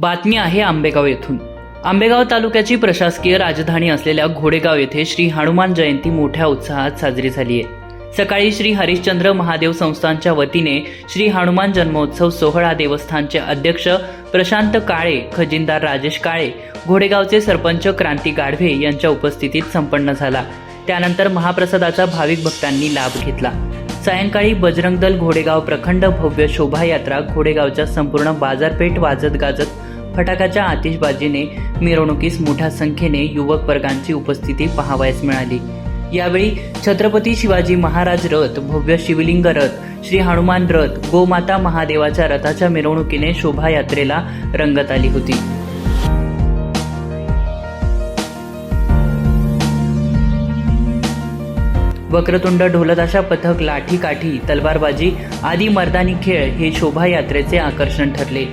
बातमी आहे आंबेगाव येथून. आंबेगाव तालुक्याची प्रशासकीय राजधानी असलेल्या घोडेगाव येथे श्री हनुमान जयंती मोठ्या उत्साहात साजरी झाली आहे. सकाळी श्री हरिश्चंद्र महादेव संस्थानच्या वतीने श्री हनुमान जन्मोत्सव सोहळा देवस्थानचे अध्यक्ष प्रशांत काळे खजिनदार राजेश काळे घोडेगावचे सरपंच क्रांती गाढवे यांच्या उपस्थितीत संपन्न झाला. त्यानंतर महाप्रसादाचा भाविक भक्तांनी लाभ घेतला. सायंकाळी बजरंग दल घोडेगाव प्रखंड भव्य शोभायात्रा घोडेगावच्या संपूर्ण बाजारपेठ वाजत गाजत फटाक्याच्या आतिषबाजीने मिरवणुकीस मोठ्या संख्येने युवक वर्गांची उपस्थिती पाहावयास मिळाली. यावेळी छत्रपती शिवाजी महाराज रथ भव्य शिवलिंग रथ श्री हनुमान रथ गोमाता महादेवाच्या रथाच्या मिरवणुकीने शोभायात्रेला रंगत आली होती. वक्रतुंड ढोलताशा पथक लाठी काठी तलवारबाजी आदी मर्दानी खेळ हे शोभायात्रेचे आकर्षण ठरले.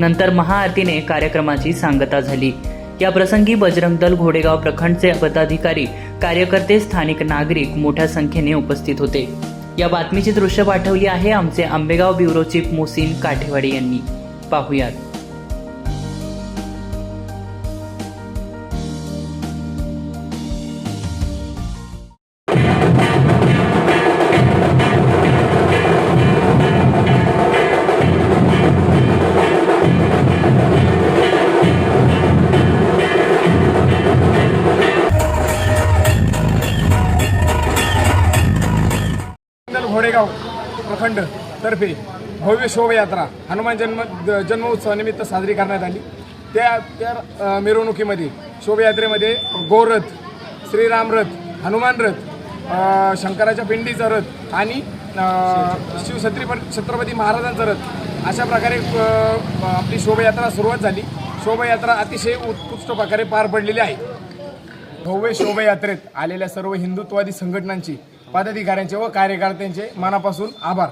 नंतर महाआरतीने कार्यक्रमाची सांगता झाली. या प्रसंगी बजरंग दल घोडेगाव प्रखंडचे पदाधिकारी कार्यकर्ते स्थानिक नागरिक मोठ्या संख्येने उपस्थित होते. या बातमीची दृश्य पाठवली आहे आमचे आंबेगाव ब्युरो चीफ मोसीन काठेवाडी यांनी. पाहुयात. घोडेगाव प्रखंड तर्फे भव्य शोभायात्रा हनुमान जन्म जन्मोत्सवानिमित्त साजरी करण्यात आली. त्या त्या मिरवणुकीमध्ये शोभायात्रेमध्ये गोरथ श्रीराम रथ हनुमान रथ शंकराच्या पिंडीचा रथ आणि अ, शिवछत्री छत्रपती महाराजांचा रथ अशा प्रकारे आपली शोभायात्रा सुरुवात झाली. शोभायात्रा अतिशय उत्कृष्ट प्रकारे पार पडलेली आहे. भव्य शोभायात्रेत आलेल्या सर्व हिंदुत्वादी संघटनांची पदाधिकाऱ्यांचे व कार्यकर्त्यांचे मनापासून आभार.